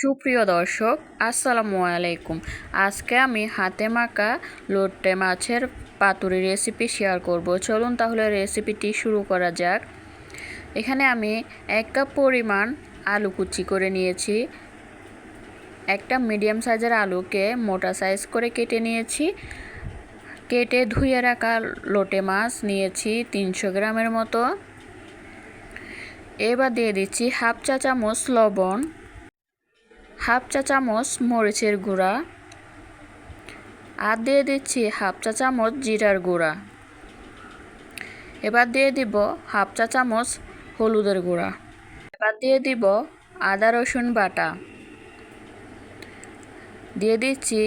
সুপ্রিয় দর্শক, আসসালামু আলাইকুম। আজকে আমি হাতে মাকা লোটে মাছের পাতুরি রেসিপি শেয়ার করব। চলুন তাহলে রেসিপিটি শুরু করা যাক। এখানে আমি এক কাপ পরিমাণ আলু কুচি করে নিয়েছি। একটা মিডিয়াম সাইজের আলুকে মোটা সাইজ করে কেটে নিয়েছি। কেটে ধুয়ে রাখা লোটে মাছ নিয়েছি তিনশো গ্রামের মতো। এবার দিয়ে দিচ্ছি হাফ চা চামচ লবণ। হাফ চা চামচ মরিচের গুঁড়া। আর দিয়ে দিচ্ছি হাফ চা চামচ জিরার গুঁড়া। এবার দিয়ে দিব হাফ চা চামচ হলুদের গুঁড়া। এবার দিয়ে দিব আদা রসুন বাটা। দিয়ে দিচ্ছি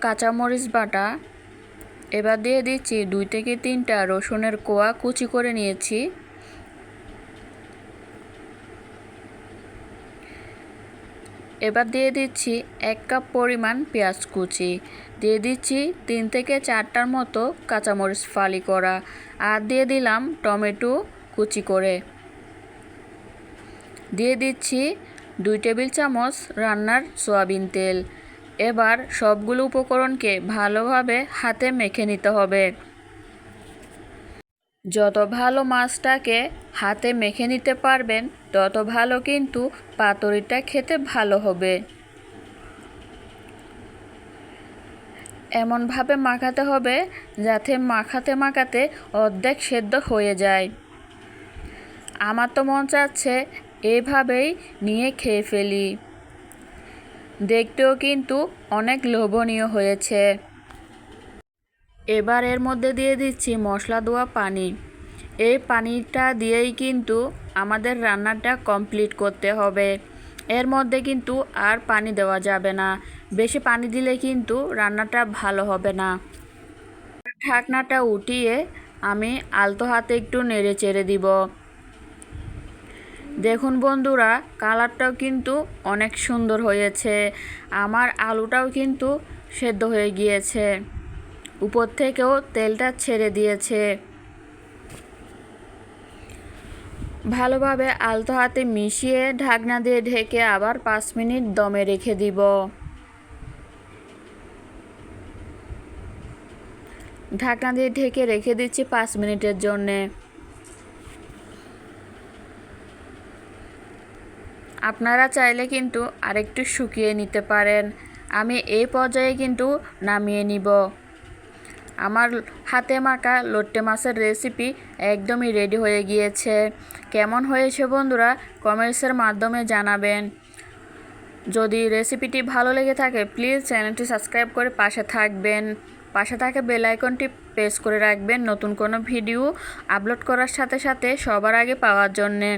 কাঁচামরিচ বাটা। এবার দিয়ে দিচ্ছি দুই থেকে তিনটা রসুনের কোয়া কুচি করে নিয়েছি। এবার দিয়ে দিচ্ছি এক কাপ পরিমাণ পেঁয়াজ কুচি। দিয়ে দিচ্ছি তিন থেকে চারটার মতো কাঁচামরিচ ফালি করা আর দিয়ে দিলাম টমেটো কুচি করে। দিয়ে দিচ্ছি দুই টেবিল চামচ রান্নার সয়াবিন তেল। এবার সবগুলো উপকরণকে ভালোভাবে হাতে মেখে নিতে হবে। যত ভালো মাছটাকে হাতে মেখে নিতে পারবেন, তত ভালো কিন্তু পাতুরিটা খেতে ভালো হবে। এমনভাবে মাখাতে হবে যাতে মাখাতে মাখাতে অর্ধেক সেদ্ধ হয়ে যায়। আমার তো মন চাচ্ছে এভাবেই নিয়ে খেয়ে ফেলি। দেখতেও কিন্তু অনেক লোভনীয় হয়েছে। এবার এর মধ্যে দিয়ে দিচ্ছি মশলা দেওয়া পানি। এই পানিটা দিয়েই কিন্তু আমাদের রান্নাটা কমপ্লিট করতে হবে। এর মধ্যে কিন্তু আর পানি দেওয়া যাবে না। বেশি পানি দিলে কিন্তু রান্নাটা ভালো হবে না। ঢাকনাটা উঠিয়ে আমি আলতো হাতে একটু নেড়ে চেড়ে দিব। দেখুন বন্ধুরা, কালারটাও কিন্তু অনেক সুন্দর হয়েছে। আমার আলুটাও কিন্তু সেদ্ধ হয়ে গিয়েছে। উপর থেকেও তেলটা ছেড়ে দিয়েছে। ভালোভাবে আলতো হাতে মিশিয়ে ঢাকনা দিয়ে ঢেকে আবার পাঁচ মিনিট দমে রেখে দিব। ঢাকনা দিয়ে ঢেকে রেখে দিচ্ছি পাঁচ মিনিটের জন্যে। আপনারা চাইলে কিন্তু আরেকটু শুকিয়ে নিতে পারেন। আমি এই পর্যায়ে কিন্তু নামিয়ে নিব। আমার হাতে মাখা লোট্টে মাছের রেসিপি একদমই রেডি হয়ে গিয়েছে। কেমন হয়েছে বন্ধুরা? কমেন্টসের মাধ্যমে জানাবেন। যদি রেসিপিটি ভালো লেগে থাকে প্লিজ চ্যানেলটি সাবস্ক্রাইব করে পাশে থাকবেন। পাশে থাকে বেল আইকনটি প্রেস করে রাখবেন নতুন কোনো ভিডিও আপলোড করার সাথে সাথে সবার আগে পাওয়ার জন্যে।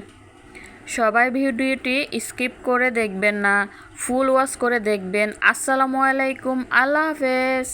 সবাই ভিডিওটি স্কিপ করে দেখবেন না ফুল ওয়াশ করে দেখবেন। আসসালামু আলাইকুম, আল্লাহ হাফেজ।